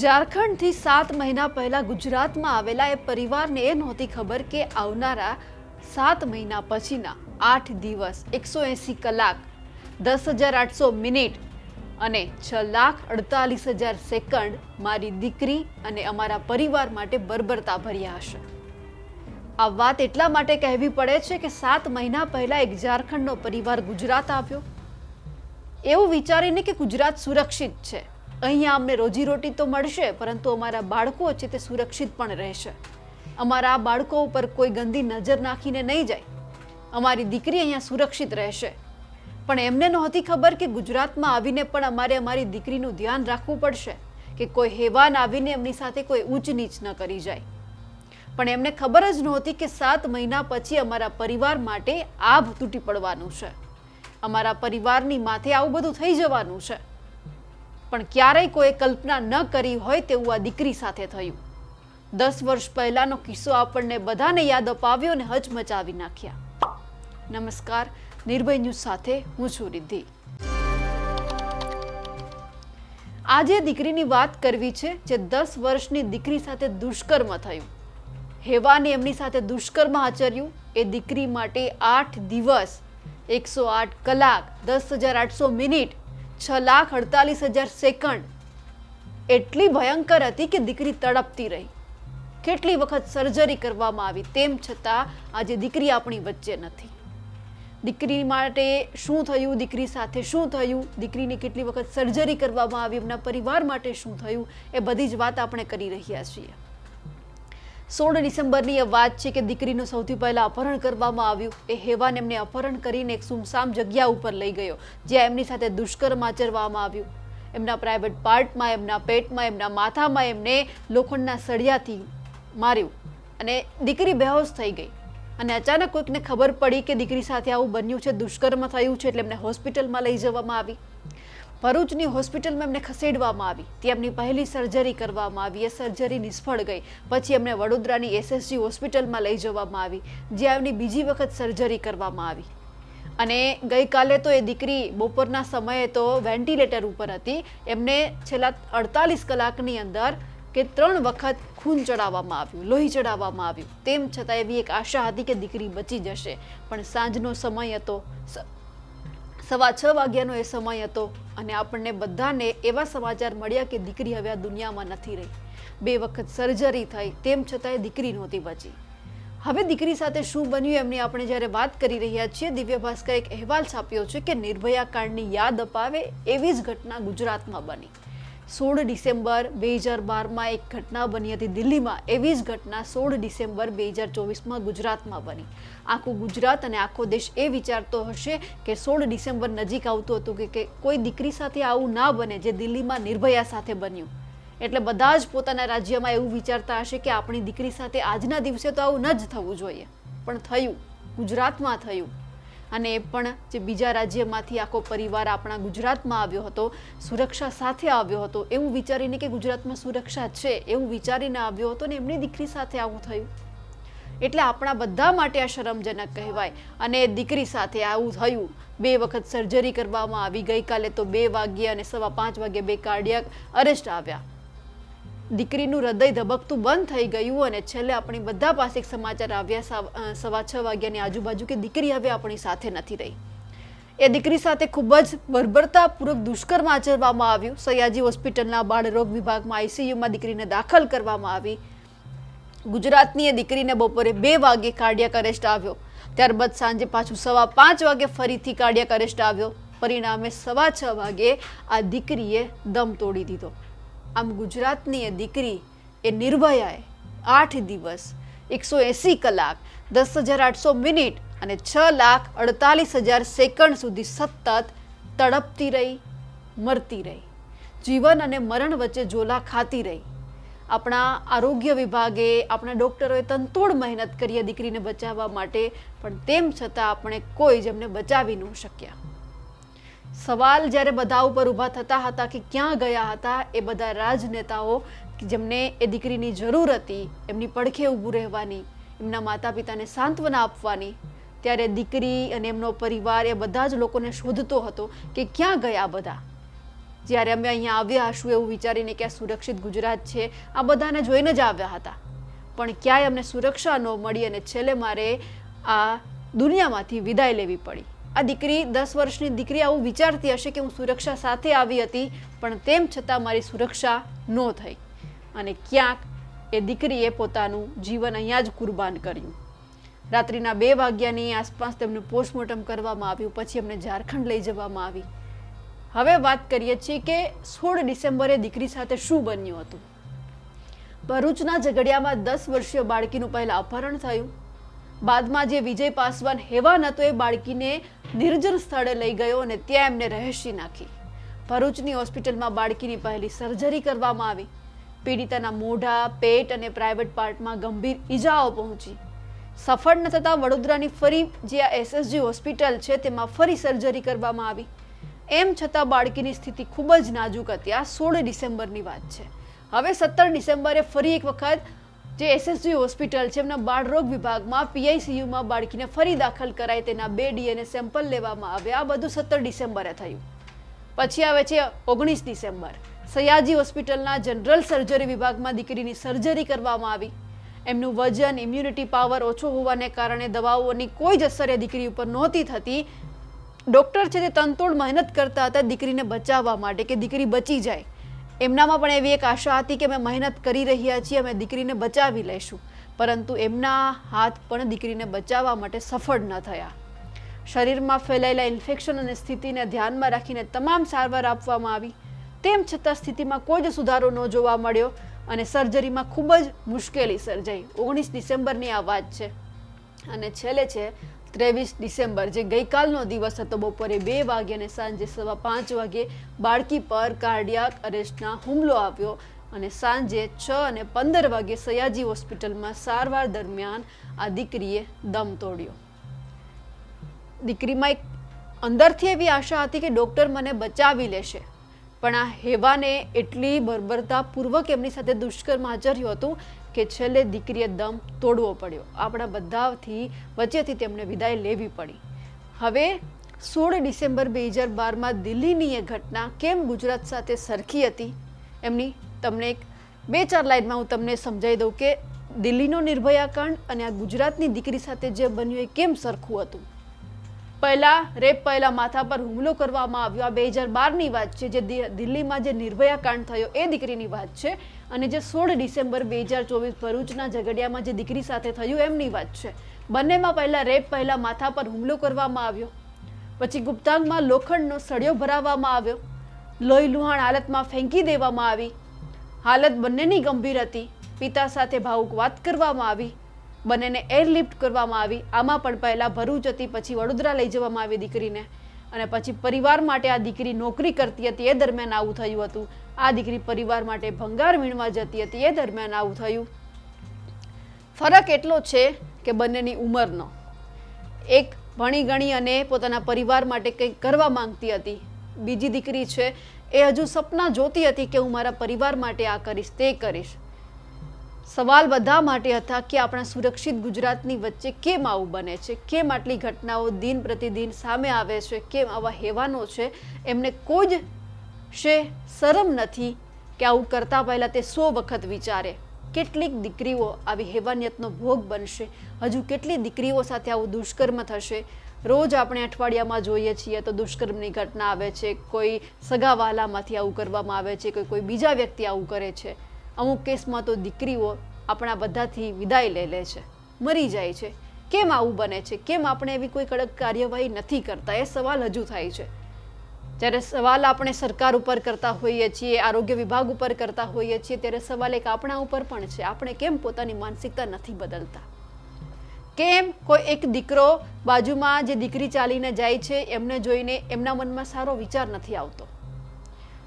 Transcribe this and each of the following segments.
ઝારખંડથી સાત મહિના પહેલા ગુજરાતમાં આવેલા એ પરિવારને એ નહોતી ખબર કે આવનારા સાત મહિના પછીના આઠ દિવસ, એકસો એંસી કલાક, દસ હજાર આઠસો મિનિટ અને છ લાખ અડતાલીસ હજાર સેકન્ડ મારી દીકરી અને અમારા પરિવાર માટે બરબરતા ભર્યા હશે. આ વાત એટલા માટે કહેવી પડે છે કે સાત મહિના પહેલા એક ઝારખંડનો પરિવાર ગુજરાત આવ્યો. એવું વિચારીને કે ગુજરાત સુરક્ષિત છે. અહીંયા અમને રોજીરોટી તો મળશે, પરંતુ અમારા બાળકો છે તે સુરક્ષિત પણ રહેશે. અમારા બાળકો ઉપર કોઈ ગંદી નજર નાખીને નહીં જાય. અમારી દીકરી અહીંયા સુરક્ષિત રહેશે. પણ એમને નહોતી ખબર કે ગુજરાતમાં આવીને પણ અમારે અમારી દીકરીનું ધ્યાન રાખવું પડશે, કે કોઈ હેવાન આવીને એમની સાથે કોઈ ઊંચ નીચ ન કરી જાય. પણ એમને ખબર જ નહોતી કે સાત મહિના પછી અમારા પરિવાર માટે આભ તૂટી પડવાનું છે. અમારા પરિવારની માથે આવું બધું થઈ જવાનું છે. પણ ક્યારેય કોઈ કલ્પના ન કરી હોય તેવું આ દીકરી સાથે થયું. દસ વર્ષ પહેલાનો કિસ્સો આપણને બધાને યાદ અપાવ્યો અને હચમચાવી નાખ્યા. નમસ્કાર, નિર્ભય ન્યૂઝ સાથે હું છું રિદ્ધિ. આજે દીકરીની વાત કરવી છે જે દસ વર્ષની દીકરી સાથે દુષ્કર્મ થયું. હેવાને એમની સાથે દુષ્કર્મ આચર્યું. એ દીકરી માટે આઠ દિવસ, એકસો આઠ કલાક, દસ હજાર આઠસો મિનિટ છ લાખ અડતાલીસ હજાર સેકન્ડ. એટલી ભયંકર હતી કે દીકરી તડપતી રહી. કેટલી વખત સર્જરી કરવામાં આવી તેમ છતાં આજે દીકરી આપણી વચ્ચે નથી. દીકરી માટે શું થયું, દીકરી સાથે શું થયું, દીકરીની કેટલી વખત સર્જરી કરવામાં આવી, એમના પરિવાર માટે શું થયું, એ બધી જ વાત આપણે કરી રહ્યા છીએ. સોળ ડિસેમ્બરની એ વાત છે કે દીકરીનું સૌથી પહેલાં અપહરણ કરવામાં આવ્યું. એ હેવાન એમને અપહરણ કરીને એક સુમસામ જગ્યા ઉપર લઈ ગયો, જ્યાં એમની સાથે દુષ્કર્મ આચરવામાં આવ્યું. એમના પ્રાઇવેટ પાર્ટમાં એમના પેટમાં, એમના માથામાં એમને લોખંડના સળિયાથી માર્યું અને દીકરી બેહોશ થઈ ગઈ. અને અચાનક કોઈકને ખબર પડી કે દીકરી સાથે આવું બન્યું છે, દુષ્કર્મ થયું છે, એટલે એમને હોસ્પિટલમાં લઈ જવામાં આવી. ભરૂચની હોસ્પિટલમાં એમને ખસેડવામાં આવી. ત્યાં એમની પહેલી સર્જરી કરવામાં આવી. એ સર્જરી નિષ્ફળ ગઈ. પછી એમને વડોદરાની એસએસજી હોસ્પિટલમાં લઈ જવામાં આવી, જ્યાં એમની બીજી વખત સર્જરી કરવામાં આવી. અને ગઈકાલે તો એ દીકરી બપોરના સમયે તો વેન્ટિલેટર ઉપર હતી. એમને છેલ્લા અડતાલીસ કલાકની અંદર કે ત્રણ વખત ખૂન ચડાવવામાં આવ્યું, લોહી ચડાવવામાં આવ્યું. તેમ છતાં એવી એક આશા હતી કે દીકરી બચી જશે. પણ સાંજનો સમય હતો. સવા છ વાગ્યાનો એ સમય હતો અને આપણને બધાને એવા સમાચાર મળ્યા કે દીકરી હવે આ દુનિયામાં નથી રહી. બે વખત સર્જરી થઈ, તેમ છતાંય દીકરી નહોતી બચી. હવે દીકરી સાથે શું બન્યું એમની આપણે જ્યારે વાત કરી રહ્યા છીએ, દિવ્ય ભાસ્કર એક અહેવાલ છાપ્યો છે કે નિર્ભયા કાંડની યાદ અપાવે એવી જ ઘટના ગુજરાતમાં બની. સોળ ડિસેમ્બર બે હજાર બારમાં એક ઘટના બની હતી દિલ્હીમાં. એવી જ ઘટના સોળ ડિસેમ્બર બે હજાર ચોવીસમાં ગુજરાતમાં બની. આખું ગુજરાત અને આખો દેશ એ વિચારતો હશે કે સોળ ડિસેમ્બર નજીક આવતું હતું કે- કોઈ દીકરી સાથે આવું ના બને જે દિલ્હીમાં નિર્ભયા સાથે બન્યું. એટલે બધા જ પોતાના રાજ્યમાં એવું વિચારતા હશે કે આપણી દીકરી સાથે આજના દિવસે તો આવું ન જ થવું જોઈએ. પણ થયું. ગુજરાતમાં થયું. અને એ પણ જે બીજા રાજ્યમાંથી આખો પરિવાર આપણા ગુજરાતમાં આવ્યો હતો, સુરક્ષા સાથે આવ્યો હતો, એવું વિચારીને કે ગુજરાતમાં સુરક્ષા છે, એવું વિચારીને આવ્યો હતો ને એમની દીકરી સાથે આવું થયું. એટલે આપણા બધા માટે આ શરમજનક કહેવાય. અને દીકરી સાથે આવું થયું. બે વખત સર્જરી કરવામાં આવી. ગઈકાલે તો બે વાગ્યે અને સવા પાંચ વાગ્યે બે કાર્ડિયક અરેસ્ટ આવ્યા. દીકરીનું હૃદય ધબકતું બંધ થઈ ગયું અને છેલ્લે આપણી બધા પાસે એક સમાચાર આવ્યા સવા છ વાગ્યાની આજુબાજુ કે દીકરી હવે આપણી સાથે નથી રહી. એ દીકરી સાથે ખૂબ જ બર્બરતાપૂર્વક દુષ્કર્મ આચરવામાં આવ્યું. સયાજી હોસ્પિટલના બાળરોગ વિભાગમાં આઈસીયુમાં દીકરીને દાખલ કરવામાં આવી. ગુજરાતની એ દીકરીને બપોરે બે વાગે કાર્ડિયક અરેસ્ટ આવ્યો. ત્યારબાદ સાંજે પાછું સવા પાંચ વાગે ફરીથી કાર્ડિયક અરેસ્ટ આવ્યો. પરિણામે સવા છ વાગે આ દીકરીએ દમ તોડી દીધો. આમ ગુજરાતની એ દીકરી એ નિર્ભયાએ આઠ દિવસ, એકસો એંસી કલાક, દસ હજાર આઠસો મિનિટ અને છ લાખ અડતાલીસ હજાર સેકન્ડ સુધી સતત તડપતી રહી, મરતી રહી. જીવન અને મરણ વચ્ચે ઝોલા ખાતી રહી. આપણા આરોગ્ય વિભાગે, આપણા ડૉક્ટરોએ તંતોડ મહેનત કરી દીકરીને બચાવવા માટે, પણ તેમ છતાં આપણે કોઈ જ એમને બચાવી ન શક્યા. સવાલ જ્યારે બધા ઉપર ઊભા થતા હતા કે ક્યાં ગયા હતા, એ બધા રાજનેતાઓ જેમને એ દીકરીની જરૂર હતી, એમની પડખે ઊભું રહેવાની, એમના માતા પિતાને સાંત્વના આપવાની, ત્યારે દીકરી અને એમનો પરિવાર એ બધા જ લોકોને શોધતો હતો કે ક્યાં ગયા બધા. જ્યારે અમે અહીંયા આવ્યા હશું એવું વિચારીને કે આ સુરક્ષિત ગુજરાત છે, આ બધાને જોઈને જ આવ્યા હતા. પણ ક્યાંય અમને સુરક્ષા ન મળી અને છેલ્લે મારે આ દુનિયામાંથી વિદાય લેવી પડી. આ દીકરી દસ વર્ષની દીકરી આવું વિચારતી હશે કે હું સુરક્ષા સાથે આવી હતી, પણ તેમ છતાં મારી સુરક્ષા ન થઈ. અને ક્યાંક એ દીકરીએ પોતાનું જીવન અહીંયા જ કુરબાન કર્યું. રાત્રિના બે વાગ્યાની આસપાસ તેમનું પોસ્ટમોર્ટમ કરવામાં આવ્યું, પછી એમને ઝારખંડ લઈ જવામાં આવી. હવે વાત કરીએ છીએ કે સોળ ડિસેમ્બરે દીકરી સાથે શું બન્યું હતું? ભરૂચના ઝઘડિયામાં દસ વર્ષીય બાળકીનું પહેલાં અપહરણ થયું. બાદમાં જે વિજય પાસવાન હેવાન હતો એ બાળકીને નિર્જન સ્થળે લઈ ગયો અને ત્યાં એમને રહેશી નાખી. ભરૂચની હોસ્પિટલમાં બાળકીની પહેલી સર્જરી કરવામાં આવી. પીડિતાના મોઢા, પેટ અને પ્રાઇવેટ પાર્ટમાં ગંભીર ઈજાઓ પહોંચી. સફળ ન થતાં વડોદરાની ફરી જે આ એસએસજી હોસ્પિટલ છે તેમાં ફરી સર્જરી કરવામાં આવી. એમ છતાં બાળકીની સ્થિતિ ખૂબ જ નાજુક હતી. આ સોળ ડિસેમ્બરની વાત છે. હવે સત્તર ડિસેમ્બરે ફરી એક વખત જે એસએસજી હોસ્પિટલ છે, એમના બાળરોગ વિભાગમાં પીઆઈસીયુમાં બાળકીને ફરી દાખલ કરાય તેના બે ડીએનએ સેમ્પલ લેવામાં આવ્યા. આ બધું સત્તર ડિસેમ્બરે થયું. પછી આવે છે ઓગણીસ ડિસેમ્બર. સયાજી હોસ્પિટલના જનરલ સર્જરી વિભાગમાં દીકરીની સર્જરી કરવામાં આવી. એમનું વજન ઇમ્યુનિટી પાવર ઓછો હોવાને કારણે દવાઓની કોઈ જ અસર એ દીકરી ઉપર નહોતી થતી. ડૉક્ટર છે તે તનતોડ મહેનત કરતા હતા દીકરીને બચાવવા માટે કે દીકરી બચી જાય. એમનામાં પણ એવી એક આશા હતી કે અમે મહેનત કરી રહ્યા છીએ, અમે દીકરીને બચાવી લઈશું. પરંતુ એમના હાથ પણ દીકરીને બચાવવા માટે સફળ ન થયા. શરીરમાં ફેલાયેલા ઇન્ફેક્શન અને સ્થિતિને ધ્યાનમાં રાખીને તમામ સારવાર આપવામાં આવી. તેમ છતાં સ્થિતિમાં કોઈ જ સુધારો ન જોવા મળ્યો અને સર્જરીમાં ખૂબ જ મુશ્કેલી સર્જાઈ. ઓગણીસ ડિસેમ્બરની આ વાત છે. અને છેલ્લે છે ત્રેવીસ ડિસેમ્બર, જે ગઈકાલનો દિવસ હતો બપોરે બે વાગે અને સાંજે સવા પાંચ વાગે બાળકી પર કાર્ડિયાક અરેસ્ટના હુમલો આવ્યો અને સાંજે છ અને પંદર વાગે સયાજી હોસ્પિટલમાં સારવાર દરમિયાન આ દીકરીએ દમ તોડ્યો. દીકરીમાં એક અંદરથી એવી આશા હતી કે ડૉક્ટર મને બચાવી લેશે. પણ આ હેવાને એટલી બર્બરતાપૂર્વક એમની સાથે દુષ્કર્મ આચર્યું હતું કે છેલ્લે દીકરીએ દમ તોડવો પડ્યો. આપણા બધાથી વચ્ચેથી તેમને વિદાય લેવી પડી. હવે સોળ ડિસેમ્બર બે હજાર બારમાં દિલ્હીની એ ઘટના કેમ ગુજરાત સાથે સરખી હતી? એમની તમને એક બે ચાર લાઇનમાં હું તમને સમજાવી દઉં કે દિલ્હીનો નિર્ભયા કાંડ અને આ ગુજરાતની દીકરી સાથે જે બન્યું એ કેમ સરખું હતું? પહેલા, રેપ પહેલા માથા પર હુમલો કરવામાં આવ્યો. આ બે હજાર બારની વાત છે, જે દિલ્હીમાં જે નિર્ભયા કાંડ થયો, એ દીકરીની વાત છે. અને જે સોળ ડિસેમ્બર બે હજાર ચોવીસ ભરૂચના ઝઘડિયામાં જે દીકરી સાથે થયું, એમની વાત છે. બંનેમાં પહેલા રેપ, પહેલા માથા પર હુમલો કરવામાં આવ્યો. પછી ગુપ્તાંગમાં લોખંડનો સળિયો ભરાવવામાં આવ્યો. લોહી લુહાણ હાલતમાં ફેંકી દેવામાં આવી. હાલત બંનેની ગંભીર હતી. પિતા સાથે ભાવુક વાત કરવામાં આવી. બંનેને એરલિફ્ટ કરવામાં આવી. આમાં પણ પહેલા ભરૂચ હતી, પછી વડોદરા લઈ જવામાં આવી દીકરીને. અને પછી પરિવાર માટે આ દીકરી નોકરી કરતી હતી, એ દરમિયાન આવું થયું હતું. આ દીકરી પરિવાર માટે ભંગાર વીણવા જતી હતી, એ દરમિયાન આવું થયું. ફરક એટલો છે કે બંનેની ઉંમરનો. એક ભણી ગણી અને પોતાના પરિવાર માટે કંઈક કરવા માંગતી હતી. બીજી દીકરી છે, એ હજુ સપના જોતી હતી કે હું મારા પરિવાર માટે આ કરીશ, તે કરીશ. સવાલ બધા માટે હતા કે આપણા સુરક્ષિત ગુજરાતની વચ્ચે કેમ આવું બને છે? કેમ આટલી ઘટનાઓ દિન પ્રતિદિન સામે આવે છે? કેમ આવા હેવાનો છે? એમને કોઈ જ શે શરમ નથી કે આવું કરતા પહેલાં તે સો વખત વિચારે. કેટલીક દીકરીઓ આવી હેવાનિયતનો ભોગ બનશે. હજુ કેટલી દીકરીઓ સાથે આવું દુષ્કર્મ થશે? રોજ આપણે અઠવાડિયામાં જોઈએ છીએ તો દુષ્કર્મની ઘટના આવે છે. કોઈ સગાવાલામાંથી આવું કરવામાં આવે છે કોઈ કોઈ બીજા વ્યક્તિ આવું કરે છે. અમુક કેસમાં તો દીકરીઓ આપણા બધાથી વિદાય લઈ લે છે. મરી જાય છે. કેમ આવું બને છે? કેમ આપણે એવી કોઈ કડક કાર્યવાહી નથી કરતા? એ સવાલ હજુ થાય છે. જ્યારે સવાલ આપણે સરકાર ઉપર કરતા હોઈએ છીએ, આરોગ્ય વિભાગ ઉપર કરતા હોઈએ છીએ, ત્યારે સવાલ એક આપણા ઉપર પણ છે. આપણે કેમ પોતાની માનસિકતા નથી બદલતા? કેમ કોઈ એક દીકરો બાજુમાં જે દીકરી ચાલીને જાય છે, એમને જોઈને એમના મનમાં સારો વિચાર નથી આવતો?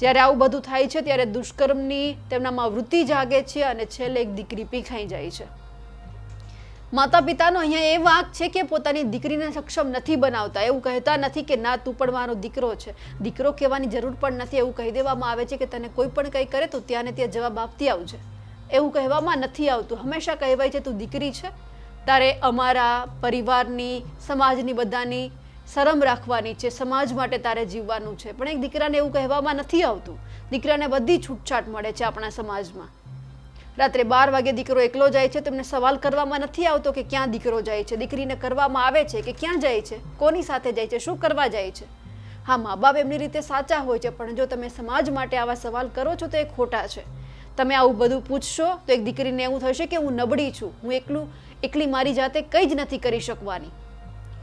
જ્યારે આવું બધું થાય છે, ત્યારે દુષ્કર્મની તેમનામાં વૃત્તિ જાગે છે અને છેલ્લે એક દીકરી પીખાઈ જાય છે. માતા પિતાનો અહીંયા એ વાંક છે કે પોતાની દીકરીને સક્ષમ નથી બનાવતા. એવું કહેતા નથી કે ના, તું પણ મારો દીકરો છે. દીકરો કહેવાની જરૂર પણ નથી. એવું કહી દેવામાં આવે છે કે તને કોઈ પણ કંઈ કરે તો ત્યાં ને ત્યાં જવાબ આપતી આવજે. એવું કહેવામાં નથી આવતું. હંમેશા કહેવાય છે, તું દીકરી છે. તારે અમારા પરિવારની, સમાજની બધાની શરમ રાખવાની છે, સમાજ માટે તારે જીવવાનું છે. પણ એક દીકરાને એવું કહેવામાં નથી આવતું. દીકરાને બધી છૂટછાટ મળે છે આપણા સમાજમાં. રાત્રે બાર વાગે દીકરો એકલો જાય છે, તેમને સવાલ કરવામાં નથી આવતો કે ક્યાં દીકરો જાય છે. દીકરીને કરવામાં આવે છે કે ક્યાં જાય છે? કોની સાથે જાય છે? શું કરવા જાય છે? હા મા બાપ એમની રીતે સાચા હોય છે, પણ જો તમે સમાજ માટે આવા સવાલ કરો છો, તો એ ખોટા છે. તમે આવું બધું પૂછશો, તો એક દીકરીને એવું થશે કે હું નબળી છું. હું એકલું, એકલી મારી જાતે કંઈ જ નથી કરી શકવાની.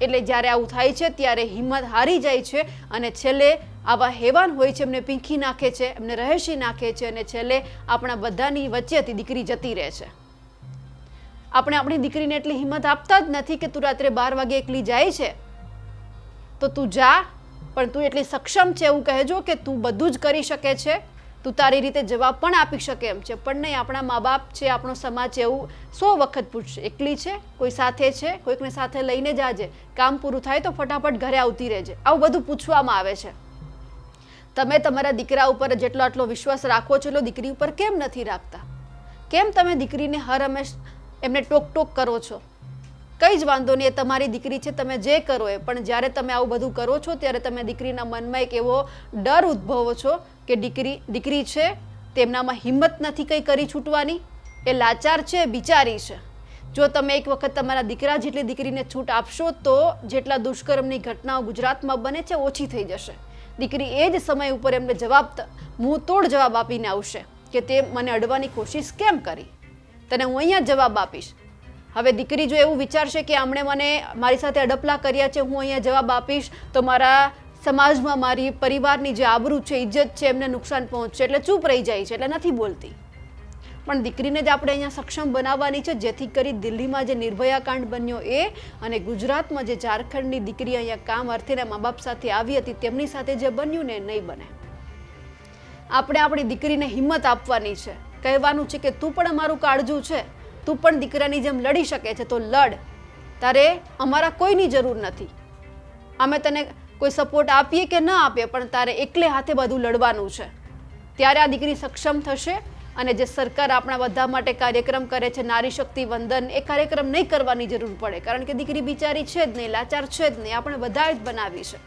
એટલે જ્યારે આવું થાય છે, ત્યારે હિંમત હારી જાય છે અને છેલ્લે આવા હેવાન હોય છે, એમને પીંખી નાખે છે, એમને રહેશી નાખે છે અને છેલ્લે આપણા બધાની વચ્ચેથી દીકરી જતી રહે છે. આપણે આપણી દીકરીને એટલી હિંમત આપતા જ નથી કે તું રાત્રે બાર વાગે એકલી જાય છે. તો તું જા, પણ તું એટલી સક્ષમ છે એવું કહેજો કે તું બધું જ કરી શકે છે. તું તારી રીતે જવાબ પણ આપી શકે એમ છે. પણ નહીં, આપણા મા બાપ છે, આપણો સમાજ એવું સો વખત પૂછશે. એકલી છે, કોઈ સાથે છે, કોઈકને સાથે લઈને જાજે. કામ પૂરું થાય તો ફટાફટ ઘરે આવતી રહેજે. આવું બધું પૂછવામાં આવે છે. તમે તમારા દીકરા ઉપર જેટલો આટલો વિશ્વાસ રાખો છો, એટલો દીકરી ઉપર કેમ નથી રાખતા? કેમ તમે દીકરીને હર હંમેશ એમને ટોક ટોક કરો છો? કંઈ જ વાંધો નહીં તમારી દીકરી છે, તમે જે કરો એ. પણ જ્યારે તમે આવું બધું કરો છો, ત્યારે તમે દીકરીના મનમાં એક એવો ડર ઉદ્ભવો છો કે દીકરી દીકરી છે, તેમનામાં હિંમત નથી કંઈ કરી છૂટવાની. એ લાચાર છે, બિચારી છે. જો તમે એક વખત તમારા દીકરા જેટલી દીકરીને છૂટ આપશો, તો જેટલા દુષ્કર્મની ઘટનાઓ ગુજરાતમાં બને છે, ઓછી થઈ જશે. દીકરી એ જ સમય ઉપર એમને જવાબ હું તોડ જવાબ આપીને આવશે કે તે મને અડવાની કોશિશ કેમ કરી? તને હું અહીંયા જવાબ આપીશ. હવે દીકરી જો એવું વિચારશે કે આમણે મને મારી સાથે અડપલા કર્યા છે, હું અહીંયા જવાબ આપીશ, તો મારા સમાજમાં મારી પરિવારની જે આબરૂ છે ઇજ્જત છે, એમને નુકસાન પહોંચશે. એટલે ચૂપ રહી જાય છે, એટલે નથી બોલતી. પણ દીકરીને જ આપણે અહીંયા સક્ષમ બનાવવાની છે, જેથી કરી દિલ્હીમાં જે નિર્ભયા કાંડ બન્યો એ અને ગુજરાતમાં જે ઝારખંડની દીકરી અહીંયા કામ અર્થેના મા બાપ સાથે આવી હતી, તેમની સાથે જે બન્યું ને નહીં બને. આપણે આપણી દીકરીને હિંમત આપવાની છે. કહેવાનું છે કે તું પણ અમારું કાળજું છે. તું પણ દીકરાની જેમ લડી શકે છે, તો લડ. તારે અમારા કોઈની જરૂર નથી. અમે તને કોઈ સપોર્ટ આપીએ કે ન આપીએ, પણ તારે એકલે હાથે બધું લડવાનું છે. ત્યારે આ દીકરી સક્ષમ થશે અને જે સરકાર આપણા બધા માટે કાર્યક્રમ કરે છે, નારી શક્તિ વંદન, એ કાર્યક્રમ નહીં કરવાની જરૂર પડે. કારણ કે દીકરી બિચારી છે જ નહીં, લાચાર છે જ નહીં. આપણે બધાએ જ બનાવી છે.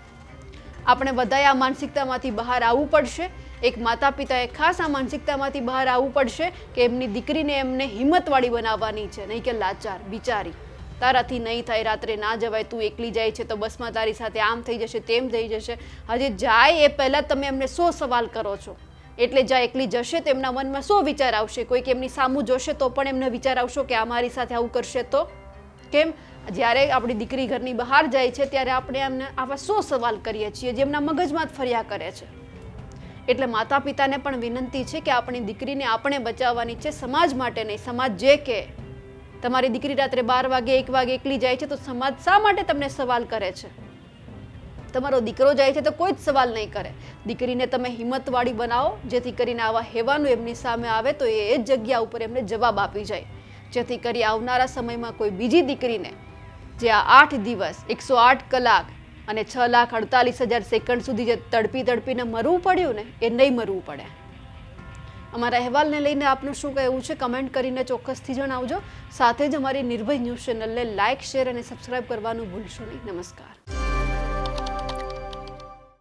આપણે બધાએ આ માનસિકતામાંથી બહાર આવવું પડશે. એક માતા પિતાએ ખાસ આ માનસિકતામાંથી બહાર આવવું પડશે કે એમની દીકરીને એમને હિંમતવાળી બનાવવાની છે. નહીં કે લાચાર, બિચારી. તારાથી નહીં થાય, રાત્રે ના જવાય, તું એકલી જાય છે તો બસમાં તારી સાથે આમ થઈ જશે, તેમ થઈ જશે. હજી જાય એ પહેલાં તમે એમને સો સવાલ કરો છો. એટલે જ્યાં એકલી જશે તો એમના મનમાં શું વિચાર આવશે. કોઈક એમની સામું જોશે તો પણ એમને વિચાર આવશો કે આ મારી સાથે આવું કરશે તો? કેમ? જ્યારે આપણી દીકરી ઘરની બહાર જાય છે, ત્યારે આપણે એમને આવા સો સવાલ કરીએ છીએ જેમના મગજમાં જ ફર્યા કરે છે. એટલે માતા પિતાને પણ વિનંતી છે કે આપણી દીકરીને આપણે બચાવવાની છે, સમાજ માટે નહીં, સમાજ જે કે, તમારી દીકરી રાત્રે બાર વાગે, એક વાગે એકલી જાય છે તો સમાજ શા માટે તમને સવાલ કરે છે? તમારો દીકરો જાય છે તો કોઈ જ સવાલ નહીં કરે. દીકરીને તમે હિંમતવાળી બનાવો, જેથી કરીને આવા હેવાનું એમની સામે આવે તો એ જ જગ્યા ઉપર એમને જવાબ આપી જાય. જેથી કરી આવનારા સમયમાં કોઈ બીજી દીકરીને જે આ આઠ દિવસ, એકસો આઠ કલાક અને છ લાખ અડતાલીસ હજાર સેકન્ડ સુધી જે તડપી તડપીને મરવું પડ્યું ને, એ નહીં મરવું પડે. અમારા અહેવાલને લઈને આપનું શું કહેવું છે, કમેન્ટ કરીને ચોક્કસથી જણાવજો. સાથે જ અમારી નિર્ભય ન્યૂઝ ચેનલને લાઇક શેર અને સબસ્ક્રાઇબ કરવાનું ભૂલશો નહીં. નમસ્કાર.